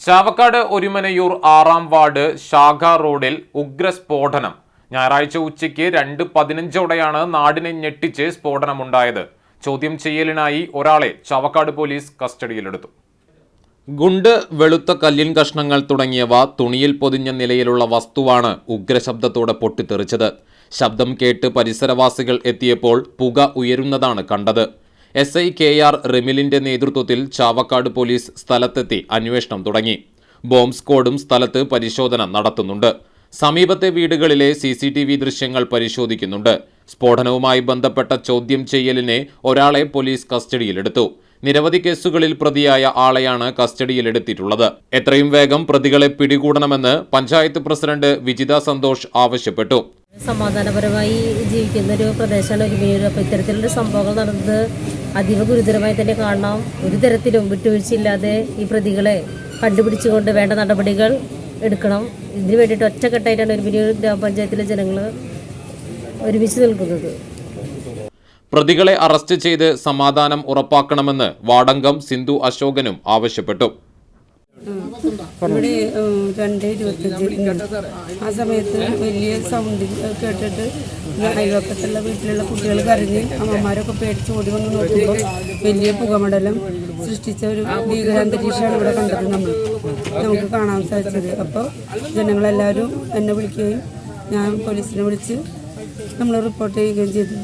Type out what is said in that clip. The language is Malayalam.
ചാവക്കാട് ഒരുമനയൂർ ആറാം വാർഡ് ശാഖ റോഡിൽ ഉഗ്രസ്ഫോടനം. ഞായറാഴ്ച ഉച്ചയ്ക്ക് രണ്ട് പതിനഞ്ചോടെയാണ് നാടിനെ ഞെട്ടിച്ച് സ്ഫോടനമുണ്ടായത്. ചോദ്യം ചെയ്യലിനായി ഒരാളെ ചാവക്കാട് പോലീസ് കസ്റ്റഡിയിലെടുത്തു. ഗുണ്ട് വെളുത്ത കല്ലിൻ കഷ്ണങ്ങൾ തുടങ്ങിയവ തുണിയിൽ പൊതിഞ്ഞ നിലയിലുള്ള വസ്തുവാണ് ഉഗ്രശബ്ദത്തോടെ പൊട്ടിത്തെറിച്ചത്. ശബ്ദം കേട്ട് പരിസരവാസികൾ എത്തിയപ്പോൾ പുക ഉയരുന്നതാണ് കണ്ടത്. എസ് ഐ കെ ആർ റിമിലിന്റെ നേതൃത്വത്തിൽ ചാവക്കാട് പോലീസ് സ്ഥലത്തെത്തി അന്വേഷണം തുടങ്ങി. ബോംബ് സ്ക്വാഡും സ്ഥലത്ത് പരിശോധന നടത്തുന്നുണ്ട്. സമീപത്തെ വീടുകളിലെ സി സി ടി വി ദൃശ്യങ്ങൾ പരിശോധിക്കുന്നുണ്ട്. സ്ഫോടനവുമായി ബന്ധപ്പെട്ട ചോദ്യം ചെയ്യലിനെ ഒരാളെ പോലീസ് കസ്റ്റഡിയിലെടുത്തു. നിരവധി കേസുകളിൽ പ്രതിയായ ആളെയാണ് കസ്റ്റഡിയിലെടുത്തിട്ടുള്ളത്. എത്രയും വേഗം പ്രതികളെ പിടികൂടണമെന്ന് പഞ്ചായത്ത് പ്രസിഡന്റ് വിജിത സന്തോഷ് ആവശ്യപ്പെട്ടു. സമാധാനപരമായി ജീവിക്കുന്ന ഒരു പ്രദേശമാണ് ഒരുമിനൂർ അപ്പോൾ ഇത്തരത്തിലുള്ള സംഭവങ്ങൾ നടന്നത് അതീവ ഗുരുതരമായി തന്നെ കാണണം. ഒരു തരത്തിലും വിട്ടുവീഴ്ചയില്ലാതെ ഈ പ്രതികളെ കണ്ടുപിടിച്ചുകൊണ്ട് വേണ്ട നടപടികൾ എടുക്കണം. ഇതിനു വേണ്ടിയിട്ട് ഒറ്റക്കെട്ടായിട്ടാണ് ഒരുമിനൂർ ഗ്രാമപഞ്ചായത്തിലെ ജനങ്ങൾ ഒരുമിച്ച് നിൽക്കുന്നത്. പ്രതികളെ അറസ്റ്റ് ചെയ്ത് സമാധാനം ഉറപ്പാക്കണമെന്ന് വാടങ്കം സിന്ധു അശോകനും ആവശ്യപ്പെട്ടു. ഇവിടെ രണ്ട് ഇരുപത്തഞ്ച് ആ സമയത്ത് വലിയ സൗണ്ട് കേട്ടിട്ട് അയൽവക്കത്തുള്ള വീട്ടിലുള്ള കുട്ടികൾ കരഞ്ഞ് അമ്മമാരൊക്കെ പേടിച്ച് ഓടി വന്ന് നോക്കുമ്പോൾ വലിയ പുകമടലം സൃഷ്ടിച്ച ഒരു ഭീകരാന്തരീക്ഷമാണ് ഇവിടെ കണ്ടത് നമ്മൾ. നമുക്ക് കാണാൻ സാധിച്ചത്. അപ്പോൾ ജനങ്ങളെല്ലാവരും എന്നെ വിളിക്കുകയും ഞാൻ പോലീസിനെ വിളിച്ച് നമ്മൾ റിപ്പോർട്ട് ചെയ്യുകയും ചെയ്തു.